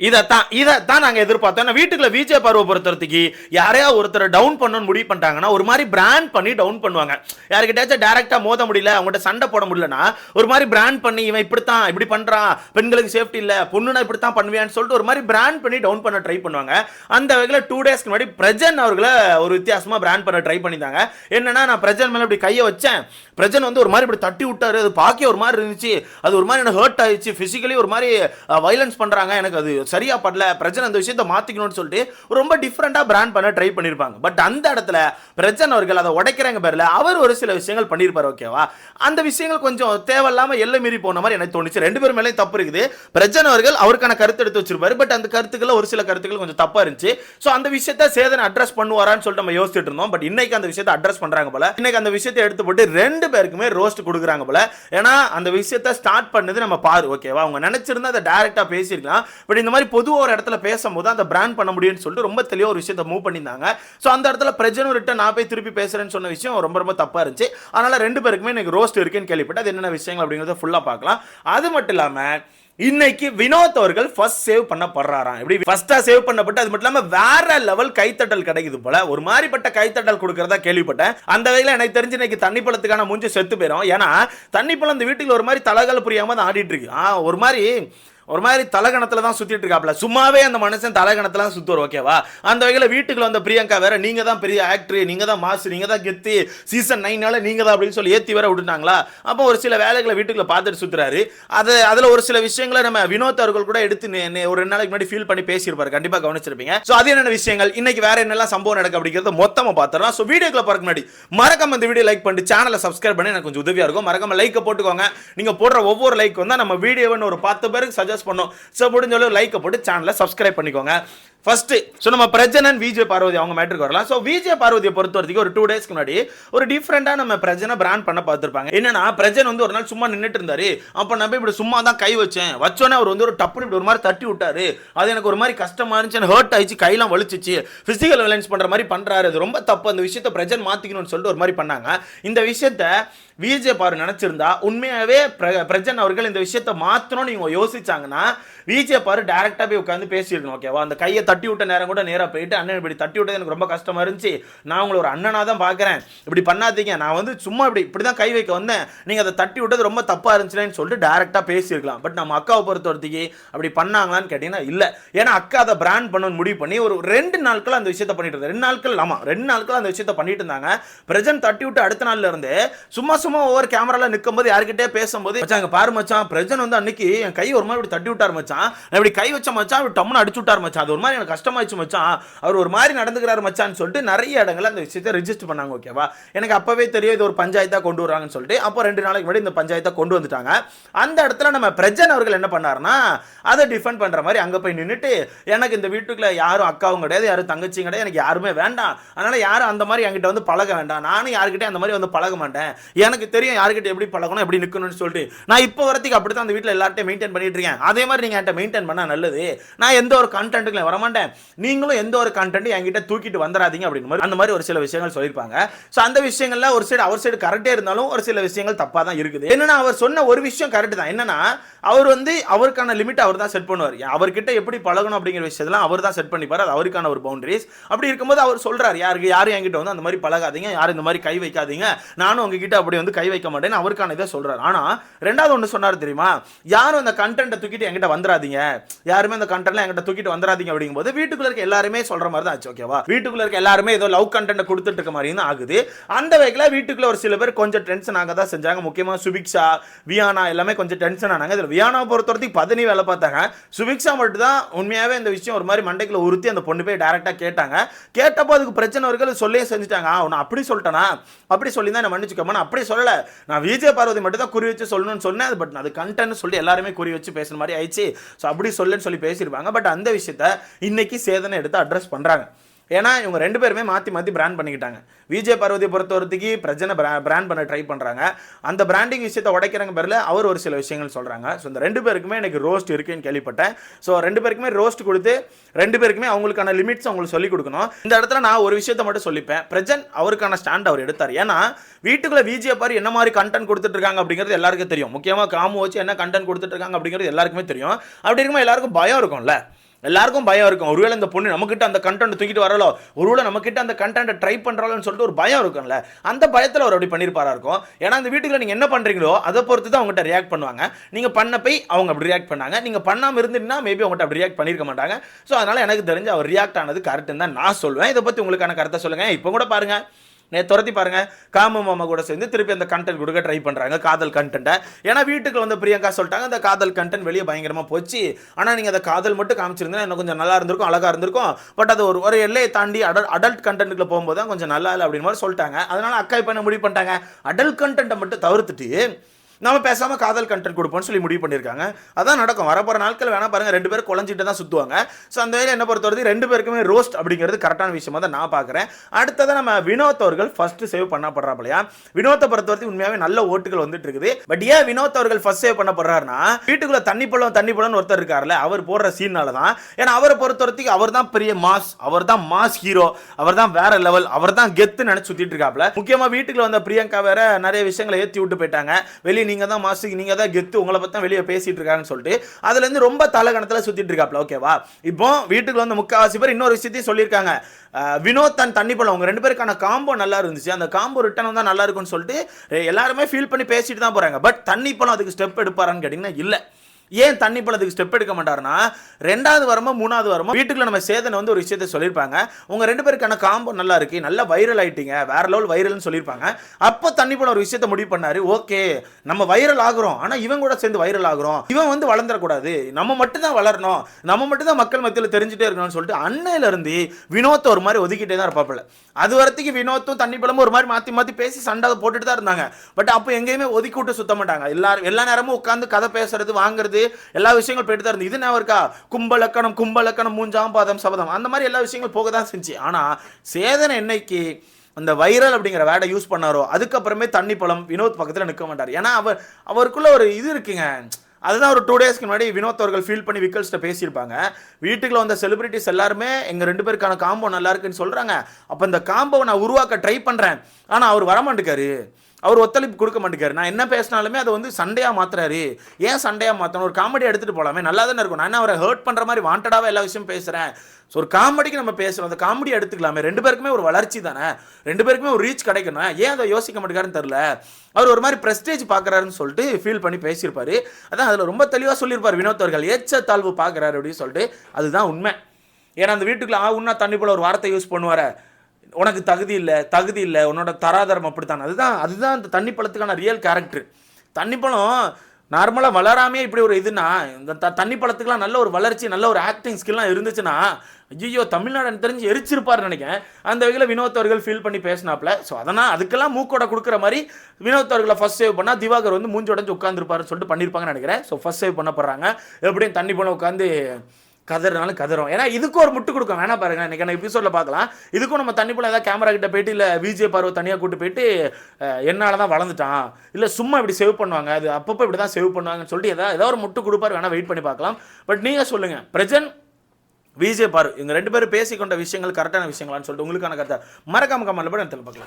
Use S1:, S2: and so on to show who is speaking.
S1: இதைத்தான் இதைத்தான் நாங்கள் எதிர்பார்த்தோம். வீட்டுக்குள்ள விஜய் பருவ பொறுத்தவரைக்கு யாரையா ஒருத்தர் டவுன் பண்ணணும்னு முடிவு பண்ணிட்டாங்கன்னா ஒரு மாதிரி பிராண்ட் பண்ணி டவுன் பண்ணுவாங்க. யாருக்கிட்டாச்சும் டேரெக்டாக மோத முடியல அவங்கள்ட்ட சண்டை போட முடியலன்னா ஒரு மாதிரி பிராண்ட் பண்ணி இவன் இப்படித்தான் இப்படி பண்ணுறான் பெண்களுக்கு சேஃப்டி இல்லை பொண்ணுனா இப்படித்தான் பண்ணுவியான்னு சொல்லிட்டு ஒரு மாதிரி பிராண்ட் பண்ணி டவுன் பண்ண ட்ரை பண்ணுவாங்க. அந்த வகையில் டூ டேஸ்க்கு முன்னாடி பிரஜன் அவர்களை ஒரு வித்தியாசமாக பிராண்ட் பண்ண ட்ரை பண்ணியிருந்தாங்க. என்னன்னா நான் பிரஜன் மேலே இப்படி கையை வச்சேன். பிரஜன் வந்து ஒரு மாதிரி இப்படி தட்டி விட்டாரு அது பார்க்க ஒரு மாதிரி இருந்துச்சு அது ஒரு மாதிரி எனக்கு ஹர்ட் ஆயிடுச்சு ஃபிசிக்கலி ஒரு மாதிரி வைலன்ஸ் பண்ணுறாங்க எனக்கு அது சரியாக படல பிரஜன் அந்த விஷயத்தை மாற்றிக்கணும்னு சொல்லிட்டு ரொம்ப டிஃப்ரெண்ட்டாக பிராண்ட் பண்ண ட்ரை பண்ணியிருப்பாங்க பட் அந்த இடத்துல பிரஜன் அவர்கள் அதை உடைக்கிறாங்க பேர்ல அவர் ஒரு சில விஷயங்கள் பண்ணியிருப்பார் ஓகேவா அந்த விஷயங்கள் கொஞ்சம் தேவையில்லாமல் எல்லை மீறி போன மாதிரி எனக்கு தோணுச்சு. ரெண்டு பேர் மேலேயும் தப்பு இருக்குது. பிரஜன் அவர்கள் அவருக்கான கருத்து எடுத்து வச்சிருப்பாரு. பட் அந்த கருத்துக்கள் ஒரு சில கருத்துக்கள் கொஞ்சம் தப்பாக இருந்துச்சு. ஸோ அந்த விஷயத்தை சேதனை அட்ரஸ் பண்ணுவாரான்னு சொல்லிட்டு நம்ம யோசிச்சுட்டு இருந்தோம். பட் இன்னைக்கு அந்த விஷயத்தை அட்ரஸ் பண்ணுறாங்க போல. இன்னைக்கு அந்த விஷயத்தை எடுத்து போட்டு ரெண்டு பேருக்குமே ரோஸ்ட் கொடுக்குறாங்க போல. ஏன்னா அந்த விஷயத்தை ஸ்டார்ட் பண்ணது நம்ம பாரு ஓகேவா அவங்க நினைச்சிருந்தா அதை டேரெக்டாக பேசியிருக்கலாம். பட் இந்த மாதிரி மாதிரி பொதுவாக ஒரு இடத்துல பேசும்போது அந்த பிராண்ட் பண்ண முடியும்னு சொல்லிட்டு ரொம்ப தெளிவாக ஒரு விஷயத்தை மூவ் பண்ணியிருந்தாங்க. ஸோ அந்த இடத்துல பிரஜனும் ரிட்டன் நான் போய் திருப்பி பேசுகிறேன்னு சொன்ன விஷயம் ரொம்ப ரொம்ப தப்பாக இருந்துச்சு. அதனால் ரெண்டு பேருக்குமே எனக்கு ரோஸ்ட் இருக்குன்னு கேள்விப்பட்டு அது என்னென்ன விஷயங்கள் அப்படிங்கிறத ஃபுல்லாக பார்க்கலாம். அது மட்டும் இல்லாமல் இன்னைக்கு வினோத் அவர்கள் ஃபர்ஸ்ட் சேவ் பண்ணப்படுறாராம். எப்படி ஃபர்ஸ்டா சேவ் பண்ணப்பட்டு அது மட்டும் இல்லாம வேற லெவல் கைத்தட்டல் கிடைக்குது போல. ஒரு மாதிரிப்பட்ட கைத்தட்டல் கொடுக்கறதா கேள்விப்பட்டேன். அந்த வகையில் எனக்கு தெரிஞ்சு இன்னைக்கு தண்ணி பழத்துக்கான மூஞ்சி செத்து போயிடும் ஏன்னா தண்ணி பழம் இந்த வீட்டுக்கு ஒரு மாதிரி தலகால புரியாம தான் ஆடிட்டு இருக்கு. ஒரு மாதிரி ஒரு மாதிரி தலகணத்தில் தான் சுற்றிட்டு இருக்காப்ல. சும்மாவே அந்த மனுஷன் தலகணத்தில் தான் சுத்துவார் ஓகேவா அந்த வகையில் வீட்டுக்குள்ள வந்த பிரியங்கா வேற நீங்க தான் பெரிய ஆக்டர் நீங்க தான் மாசு நீங்க தான் கெத்து சீசன் நைனால நீங்க தான் அப்படின்னு சொல்லி ஏத்தி வேற விட்டுட்டாங்களா? அப்போ ஒரு சில வேலைகளை வீட்டுக்குள்ள பார்த்துட்டு சுத்துறாரு. அது அதுல ஒரு சில விஷயங்களை நம்ம வினோத் அவர்கள் கூட எடுத்து ஒரு ரெண்டு நாளைக்கு முன்னாடி ஃபீல் பண்ணி பேசியிருப்பாரு. கண்டிப்பா கவனிச்சிருப்பீங்க. ஸோ அது என்னென்ன விஷயங்கள்? இன்னைக்கு வேற என்னெல்லாம் சம்பவம் நடக்கு அப்படிங்கிறத மொத்தமாக பார்த்துடலாம் ஸோ வீடியோக்குள்ள பார்க்க முன்னாடி மறக்காம இந்த வீடியோ லைக் பண்ணிட்டு சேனலை சப்ஸ்கிரைப் பண்ணி எனக்கு கொஞ்சம் உதவியாக இருக்கும். மறக்காம லைக்கை போட்டுக்கோங்க. நீங்க போடுற ஒவ்வொரு லைக் வந்து நம்ம வீடியோன்னு ஒரு பத்து பேருக்கு சஜஸ்ட் பண்ணோம். ஸோ முடிஞ்ச அளவு லைக்கை போட்டு சேனலை சப்ஸ்கிரைப் பண்ணிக்கோங்க. ஃபர்ஸ்ட் ஸோ நம்ம பிரஜனன் விஜய் பார்வதி அவங்க மேட்ருக்கு வரலாம். ஸோ விஜய் பார்வதியை பொறுத்த வரைக்கும் ஒரு டூ டேஸ்க்கு முன்னாடி ஒரு டிஃப்ரெண்டாக நம்ம பிரஜனை பிராண்ட் பண்ண பார்த்துருப்பாங்க. என்னன்னா பிரஜன் வந்து ஒரு நாள் சும்மா நின்றுட்டு இருந்தாரு. அப்போ நான் போய் இப்படி சும்மா தான் கை வச்சேன். வச்சோன்னே அவர் வந்து ஒரு டப்புனு இப்படி ஒரு மாதிரி தட்டி விட்டாரு. அது எனக்கு ஒரு மாதிரி கஷ்டமா இருந்துச்சு. எனக்கு ஹர்ட் ஆயிடுச்சு. கையெல்லாம் வலிச்சிச்சு. ஃபிசிக்கல் வியலன்ஸ் பண்ணுற மாதிரி பண்ணுறாரு அது ரொம்ப தப்பு. அந்த விஷயத்தை பிரஜன் மாற்றிக்கணும்னு சொல்லிட்டு ஒரு மாதிரி பண்ணாங்க. இந்த விஷயத்த விஜய் பாரு நினச்சிருந்தா உண்மையாகவே பிரஜன் அவர்கள் இந்த விஷயத்த மாற்றணும்னு இவங்க யோசிச்சாங்கன்னா விஜய் பாரு டேரெக்டாக போய் உட்காந்து பேசிடணும் ஓகேவா அந்த கையை தட்டி விட்ட நேரம் கூட நேராக போயிட்டு அண்ணன் இப்படி தட்டி விட்டது எனக்கு ரொம்ப கஷ்டமா இருந்துச்சு. நான் உங்களை ஒரு அண்ணனாக தான் பார்க்குறேன். இப்படி பண்ணாதீங்க. நான் வந்து சும்மா இப்படி இப்படி தான் கை வைக்க வந்தேன். நீங்க அதை தட்டி விட்டது ரொம்ப தப்பாக இருந்துச்சுன்னு சொல்லிட்டு டேரெக்டாக பேசியிருக்கலாம். பட் நம்ம அக்காவை பொறுத்த வரைக்கும் அப்படி பண்ணாங்களான்னு கேட்டிங்கன்னா இல்லை. ஏன்னா அக்கா அதை பிராண்ட் பண்ணணும்னு முடிவு பண்ணி ஒரு ரெண்டு நாட்கள் அந்த விஷயத்த பண்ணிட்டு இருந்தாங்க. ரெண்டு நாட்கள் ஆமாம் ரெண்டு நாட்கள் அந்த விஷயத்த பண்ணிட்டு இருந்தாங்க. பிரஜன் தட்டி விட்டு அடுத்த நாள்ல இருந்து சும்மா சும்மா ஒவ்வொரு கேமரால நிற்கும் போது யாருக்கிட்டே பேசும்போது மச்சான் பாரு மச்சான் பிரஜன் வந்து அன்னைக்கு என் கை ஒரு மாதிரி இப்படி தட்டி விட்டார் மச்சான். இப்படி கை வச்ச மச்சான் இப்படி டம்னு அடிச்சு விட்டார் மச்சான். அது ஒரு மாதிரி எனக்கு கஷ்டமாயிடுச்சு மச்சான். அவர் ஒரு மாதிரி நடந்துக்கிறாரு மச்சான்னு சொல்லிட்டு நிறைய இடங்கள்ல அந்த விஷயத்தை ரெஜிஸ்டர் பண்ணாங்க ஓகேவா எனக்கு அப்பவே தெரியும் இது ஒரு பஞ்சாயத்தாக கொண்டு வராங்கன்னு சொல்லிட்டு. அப்போ ரெண்டு நாளைக்கு முன்னாடி இந்த பஞ்சாயத்தை கொண்டு வந்துட்டாங்க. அந்த இடத்துல நம்ம பிரஜன் அவர்கள் என்ன பண்ணாருன்னா அதை டிஃபெண்ட் பண்ணுற மாதிரி அங்கே போய் நின்னுட்டு எனக்கு இந்த வீட்டுக்குள்ள யாரும் அக்காவும் கிடையாது யாரும் தங்கச்சியும் கிடையாது எனக்கு யாருமே வேண்டாம். அதனால யாரும் அந்த மாதிரி என்கிட்ட வந்து பழக வேண்டாம். நானும் யாருக்கிட்டே அந்த மாதிரி வந்து பழக மாட்டேன். எனக்கு தெரியும் யாருக்கிட்ட எப்படி பழகணும் எப்படி நிற்கணும்னு சொல்லிட்டு. நான் இப்போ வரத்துக்கு அப்படி தான் அந்த வீட்டில் எல்லார்ட்டையும் மெயின்டைன் பண்ணிட்டு இருக்கேன். அதே மாதிரி நீங்கள் என்கிட்ட மெயின்டைன் பண்ணால் நல்லது. நான் எந்த ஒரு கண்டென்ட்டுக்கும் வரமாட்டேன். நீங்களும் எந்த ஒரு கண்டென்ட் என்கிட்ட தூக்கிட்டு வந்துடாதீங்க அப்படின்னு மாதிரி அந்த மாதிரி ஒரு சில விஷயங்கள் சொல்லியிருப்பாங்க. ஸோ அந்த விஷயங்கள்ல ஒரு சைடு அவர் சைடு கரெக்டே இருந்தாலும் ஒரு சில விஷயங்கள் தப்பாக தான் இருக்குது. என்னன்னா அவர் சொன்ன ஒரு விஷயம் கரெக்ட் தான். என்னன்னா அவர் வந்து அவருக்கான லிமிட் அவர் தான் செட் பண்ணுவார். அவர்கிட்ட எப்படி பழகணும் அப்படிங்கிற விஷயத்தெல்லாம் அவர் தான் செட் பண்ணிப்பார். அது அவருக்கான ஒரு பவுண்டரிஸ் அப்படி இருக்கும்போது அவர் சொல்றாரு யாருக்கு யாரும் என்கிட்ட வந்து அந்த மாதிரி பழகாதீங்க. யாரும் இந்த மாதிரி கை வைக்காதீங்க. நானும் உங்ககிட்ட அப்படி வந்து கை வைக்க மாட்டேன்னு அவருக்கான இதை சொல்றாரு. ஆனா ரெண்டாவது ஒன்று சொன்னார் தெரியுமா? யாரும் அந்த கண்டென்ட்டை தூக்கிட்டு என்கிட்ட வந்துடாதீங்க யாருமே அந்த கண்டென்ட்லாம் என்கிட்ட தூக்கிட்டு வந்துடாதீங்க அப்படிங்கும்போது வீட்டுக்குள்ள இருக்க எல்லாருமே சொல்ற மாதிரி தான் ஆச்சு ஓகேவா வீட்டுக்குள்ள இருக்க எல்லாருமே ஏதோ லவ் கண்டென்ட் கொடுத்துட்டு இருக்க மாதிரி தான் ஆகுது. அந்த வகையில் வீட்டுக்குள்ள ஒரு சில பேர் கொஞ்சம் டென்ஷன் ஆக தான் செஞ்சாங்க. முக்கியமாக சுபிக்ஷா வியானா எல்லாமே கொஞ்சம் டென்ஷன் ஆனாங்க. இதில் வியானா பொறுத்த வரைக்கும் பதனி வேலை பார்த்தாங்க. சுபிக்ஷா மட்டும் தான் உண்மையாகவே இந்த விஷயம் ஒரு மாதிரி மண்டைக்குள்ள உறுத்தி அந்த பொண்ணு போய் டேரெக்டாக கேட்டாங்க. கேட்டப்போ அதுக்கு பிரச்சனை அவர்கள் சொல்லியே செஞ்சுட்டாங்க. ஆ அப்படி சொல்லிட்டேனா? அப்படி சொல்லி தான் நான் மன்னிச்சுக்கோமா அப்படி சொல்லலை. நான் விஜய் பார்வதி மட்டும் தான் குறி வச்சு சொல்லணும்னு சொன்னேன். அது பட் அது கண்டென்ட் சொல்லி எல்லாருமே குறி வச்சு பேசுற மாதிரி ஆயிடுச்சு. ஸோ அப்படி சொல்லுன்னு சொல்லி பேசியிருப்பாங்க. பட் அந்த விஷயத்த இன்னைக்கு சேதனை எடுத்து அட்ரஸ் பண்ணுறாங்க ஏன்னா இவங்க ரெண்டு பேருமே மாற்றி மாற்றி பிராண்ட் பண்ணிக்கிட்டாங்க. விஜய் பார்வதியை பொறுத்த வரைக்கும் பிரா பிராண்ட் பண்ண ட்ரை பண்ணுறாங்க அந்த பிராண்டிங் விஷயத்தை உடைக்கிறங்க பேரில் அவர் ஒரு சில விஷயங்கள் சொல்கிறாங்க ஸோ இந்த ரெண்டு பேருக்குமே எனக்கு ரோஸ்ட் இருக்குன்னு கேள்விப்பட்டேன். ஸோ ரெண்டு பேருக்குமே ரோஸ்ட் கொடுத்து ரெண்டு பேருக்குமே அவங்களுக்கான லிமிட்ஸ் அவங்களுக்கு சொல்லிக் கொடுக்கணும். இந்த இடத்துல நான் ஒரு விஷயத்த மட்டும் சொல்லிப்பேன். பிரஜன் அவருக்கான ஸ்டாண்ட் அவர் எடுத்தார். ஏன்னா வீட்டுக்குள்ளே விஜய் பாரு என்ன மாதிரி கண்டென்ட் கொடுத்துட்டு இருக்காங்க அப்படிங்கிறது எல்லாருக்கும் தெரியும். முக்கியமாக காமு வச்சு என்ன கண்டென்ட் கொடுத்துட்டு இருக்காங்க அப்படிங்கிறது எல்லாருக்குமே தெரியும். அப்படி இருக்கும்போது எல்லாருக்கும் பயம் இருக்கும்ல. எல்லாருக்கும் பயம் இருக்கும். ஒருவேளை இந்த பொண்ணு நம்மக்கிட்ட அந்த கண்டென்ட் தூக்கிட்டு வரலோ ஒருவேளை நம்மக்கிட்ட அந்த கண்டென்ட்டை ட்ரை பண்ணுறாளோன்னு சொல்லிட்டு ஒரு பயம் இருக்கும்ல அந்த பயத்தில் அவர் அப்படி பண்ணியிருப்பாரா இருக்கும். ஏன்னா அந்த வீட்டுக்குள்ள நீங்கள் என்ன பண்ணுறீங்களோ அதை பொறுத்து தான் அவங்ககிட்ட ரியாக்ட் பண்ணுவாங்க. நீங்கள் பண்ண போய் அவங்க அப்படி ரியாக்ட் பண்ணாங்க. நீங்கள் பண்ணாமல் இருந்தீங்கன்னா மேபி அவங்ககிட்ட அப்படி ரியாக்ட் பண்ணியிருக்க மாட்டாங்க. ஸோ அதனால் எனக்கு தெரிஞ்சு அவர் ரியாக்ட் ஆனது கரெக்டுன்னு தான் நான் சொல்லுவேன் இதை பற்றி உங்களுக்கான கருத்தை சொல்லுங்கள் இப்போ கூட பாருங்கள் நே துரத்தி பாருங்க. காம மாமா கூட சேர்ந்து திருப்பி அந்த கண்டென்ட் கொடுக்க ட்ரை பண்ணுறாங்க காதல் கண்டென்ட்டை ஏன்னா வீட்டுக்கு வந்து பிரியங்கா சொல்லிட்டாங்க. அந்த காதல் கண்டென்ட் வெளியே பயங்கரமாக போச்சு. ஆனால் நீங்கள் அந்த காதல் மட்டும் காமிச்சிருந்தா இன்னும் கொஞ்சம் நல்லா இருந்திருக்கும் அழகாக இருந்திருக்கும். பட் அது ஒரு ஒரு எல்லையை தாண்டி அடல் அடல்ட் கண்டென்ட்டுக்குள்ள போகும்போது தான் கொஞ்சம் நல்லா இல்லை அப்படின்னு மாதிரி சொல்லிட்டாங்க. அதனால் அக்கா இப்போ என்ன முடிவு பண்ணிட்டாங்க? அடல்ட் கண்டென்ட்டை மட்டும் தவிர்த்துட்டு நம்ம பேசாமல் காதல் கண்டென்ட் கொடுப்போம்னு சொல்லி முடிவு பண்ணியிருக்காங்க. அதான் நடக்கும். வரப்போற நாட்கள் வேணால் பாருங்கள் ரெண்டு பேரும் குழஞ்சிட்டு தான் சுற்றுவாங்க ஸோ அந்த வேலை என்ன பொறுத்தவரைக்கும் ரெண்டு பேருக்குமே ரோஸ்ட் அப்படிங்கிறது கரெக்டான விஷயமா தான் நான் பார்க்குறேன். அடுத்ததான் நம்ம வினோத் அவர்கள் ஃபஸ்ட்டு சேவ் பண்ணப்படுறாப்பலையா வினோத்தை பொறுத்தவரைக்கும் உண்மையாகவே நல்ல ஓட்டுகள் வந்துட்டு இருக்குது. பட் ஏன் வினோத் அவர்கள் ஃபஸ்ட் சேவ் பண்ணப்படுறாருன்னா வீட்டுக்குள்ளே தண்ணி பழம் தண்ணி பழம்னு ஒருத்தர் இருக்காருல்ல அவர் போடுற சீனால தான். ஏன்னா அவரை பொறுத்தவரைக்கும் அவர் தான் பெரிய மாஸ் அவர் தான் மாஸ் ஹீரோ அவர் தான் வேற லெவல் அவர் தான் கெத்து நினைச்சு சுத்திட்டு இருக்காப்ல. முக்கியமா வீட்டுக்குள்ள வந்த பிரியங்கா வேற நிறைய விஷயங்களை ஏற்றி விட்டு போயிட்டாங்க. வெளியே நீங்கள் தான் மாஸ்டருக்கு நீங்கள் தான் கெத்து உங்களை பற்றி வெளியே பேசிகிட்டு இருக்காங்கன்னு சொல்லிட்டு அதுலேருந்து ரொம்ப தலகணத்தில் சுற்றிட்டு இருக்காப்ல ஓகேவா இப்போ வீட்டுக்கு வந்து முக்கால்வாசி பேர் இன்னொரு விஷயத்தையும் சொல்லியிருக்காங்க. வினோத் தன் தண்ணி பழம் அவங்க ரெண்டு பேருக்கான காம்போ நல்லா இருந்துச்சு. அந்த காம்போ ரிட்டர்ன் தான் நல்லா இருக்கும்னு சொல்லிட்டு எல்லாருமே ஃபீல் பண்ணி பேசிட்டு தான் போகிறாங்க பட் தண்ணி பழம் அதுக்கு ஸ்டெப் எடுப்பாரான்னு கேட்டிங்கன்னா இல்லை. ஏன் தண்ணி பழத்துக்கு ஸ்டெப் எடுக்க மாட்டாருன்னா ரெண்டாவது வரமோ மூணாவது வரமோ வீட்டுக்குள்ள நம்ம சேதனை வந்து ஒரு விஷயத்தை சொல்லியிருப்பாங்க. உங்க ரெண்டு பேருக்கான காம்போ நல்லா இருக்கு. நல்லா வைரல் ஆயிட்டீங்க. வேற லெவல் வைரல்னு சொல்லியிருப்பாங்க. அப்போ தண்ணி பழம் ஒரு விஷயத்தை முடிவு பண்ணாரு. ஓகே நம்ம வைரல் ஆகுறோம். ஆனா இவன் கூட சேர்ந்து வைரல் ஆகுறோம். இவன் வந்து வளர்ந்துடக்கூடாது. நம்ம மட்டும் தான் வளரணும். நம்ம மட்டும் தான் மக்கள் மத்தியில் தெரிஞ்சுட்டே இருக்கணும்னு சொல்லிட்டு அன்னையில இருந்து வினோத்தை ஒரு மாதிரி ஒதுக்கிட்டே தான் இருப்பாப்புல. அது வரைக்கும் வினோத்தும் தண்ணி பழமும் ஒரு மாதிரி மாற்றி மாற்றி பேசி சண்டை போட்டுட்டு தான் இருந்தாங்க. பட் அப்போ எங்கேயுமே ஒதுக்கி விட்டு சுத்த மாட்டாங்க. எல்லாரும் எல்லா நேரமும் உட்காந்து கதை பேசுறது வாங்குறது எல்லா விஷயங்களும் போயிட்டு தான் இருந்தது. இது நான் இருக்கா? கும்பலக்கணம் கும்பலக்கணம் மூஞ்சாம் பாதம் சபதம். அந்த மாதிரி எல்லா விஷயங்களும் போக தான் செஞ்சு. ஆனால் சேதனை என்னைக்கு அந்த வைரல் அப்படிங்கிற வேர்டை யூஸ் பண்ணாரோ அதுக்கப்புறமே தண்ணி பழம் வினோத் பக்கத்தில் நிற்க மாட்டார். ஏன்னா அவர் அவருக்குள்ள ஒரு இது இருக்குங்க. அதுதான் ஒரு டூ டேஸ்க்கு முன்னாடி வினோத் அவர்கள் ஃபீல் பண்ணி விக்கல்ஸ்ட்ட பேசியிருப்பாங்க. வீட்டுக்குள்ள வந்த செலிபிரிட்டிஸ் எல்லாருமே எங்கள் ரெண்டு பேருக்கான காம்போ நல்லா இருக்குன்னு சொல்கிறாங்க அப்போ இந்த காம்போவை நான் உருவாக்க ட்ரை பண்ணுறேன் ஆனால் அவர் வரமாட்டேக்காரு அவர் ஒத்துழைப்பு கொடுக்க மாட்டேங்காரு நான் என்ன பேசினாலுமே அதை வந்து சண்டையாக மாத்துறாரு. ஏன் சண்டையாக மாற்றணும் ஒரு காமெடி எடுத்துகிட்டு போகலாமே நல்லா தானே இருக்கும். நான் என்ன அவரை ஹர்ட் பண்ணுற மாதிரி வாண்டடாக எல்லா விஷயம் பேசுகிறேன் ஸோ ஒரு காமெடிக்கு நம்ம பேசுகிறோம் அந்த காமெடி எடுத்துக்கலாமே. ரெண்டு பேருக்குமே ஒரு வளர்ச்சி தானே? ரெண்டு பேருக்குமே ஒரு ரீச் கிடைக்கணும் ஏன் அதை யோசிக்க மாட்டேங்காருன்னு தெரில அவர் ஒரு மாதிரி ப்ரெஸ்டேஜ் பார்க்குறாருன்னு சொல்லிட்டு ஃபீல் பண்ணி பேசியிருப்பார். அதான் அதில் ரொம்ப தெளிவாக சொல்லியிருப்பார் வினோத் அவர்கள். ஏச்ச தாழ்வு பார்க்குறாரு அப்படின்னு சொல்லிட்டு. அதுதான் உண்மை. ஏன்னா அந்த வீட்டுக்குள்ள ஆ உன்னா தண்ணி போல ஒரு வார்த்தை யூஸ் பண்ணுவார். உனக்கு தகுதி இல்லை தகுதி இல்லை உன்னோட தராதரம் அப்படித்தான். அதுதான் அதுதான் அந்த தண்ணி பழத்துக்கான ரியல் கேரக்டர் தண்ணி பழம் நார்மலாக வளராமே இப்படி ஒரு இதுனா இந்த த தண்ணி பழத்துக்குலாம் நல்ல ஒரு வளர்ச்சி நல்ல ஒரு ஆக்டிங் ஸ்கில்லாம் இருந்துச்சுன்னா ஐயோ தமிழ்நாடு தெரிஞ்சு எரிச்சிருப்பார் நினைக்கிறேன். அந்த வகையில் வினோத் அவர்கள் ஃபீல் பண்ணி பேசினாப்ல ஸோ அதனால் அதுக்கெல்லாம் மூக்கோட கொடுக்குற மாதிரி வினோத் அவர்களை சேவ் பண்ணால் திவாகர் வந்து மூஞ்சி உடஞ்சு உட்காந்துருப்பாருன்னு சொல்லிட்டு பண்ணியிருப்பாங்கன்னு நினைக்கிறேன். ஸோ ஃபஸ்ட் சேவ் பண்ண போகிறாங்க எப்படியும் தண்ணி பழம் உட்காந்து கதறினாலும் கதறும். ஏன்னா இதுக்கும் ஒரு முட்டு கொடுக்கும். வேணா பாருங்க இன்னைக்கு எபிசோட்ல பார்க்கலாம். இதுக்கும் நம்ம தண்ணி போல ஏதாவது கேமரா கிட்ட போயிட்டு இல்லை விஜய் பார்வை தனியாக கூட்டு போயிட்டு என்னால் தான் வளர்ந்துட்டான். இல்லை சும்மா இப்படி சேவ் பண்ணுவாங்க. அது அப்பப்போ இப்படி தான் சேவ் பண்ணுவாங்கன்னு சொல்லிட்டு ஏதாவது ஏதாவது ஒரு முட்டு கொடுப்பாரு வேணா வெயிட் பண்ணி பார்க்கலாம். பட் நீங்கள் சொல்லுங்கள் பிரஜன் விஜய் பாரு இவங்க ரெண்டு பேரும் பேசிக்கொண்ட விஷயங்கள் கரெக்டான விஷயங்களான்னு சொல்லிட்டு உங்களுக்கான கருத்தை மறக்காம கமெண்ட்ல போய் பார்க்கலாம்.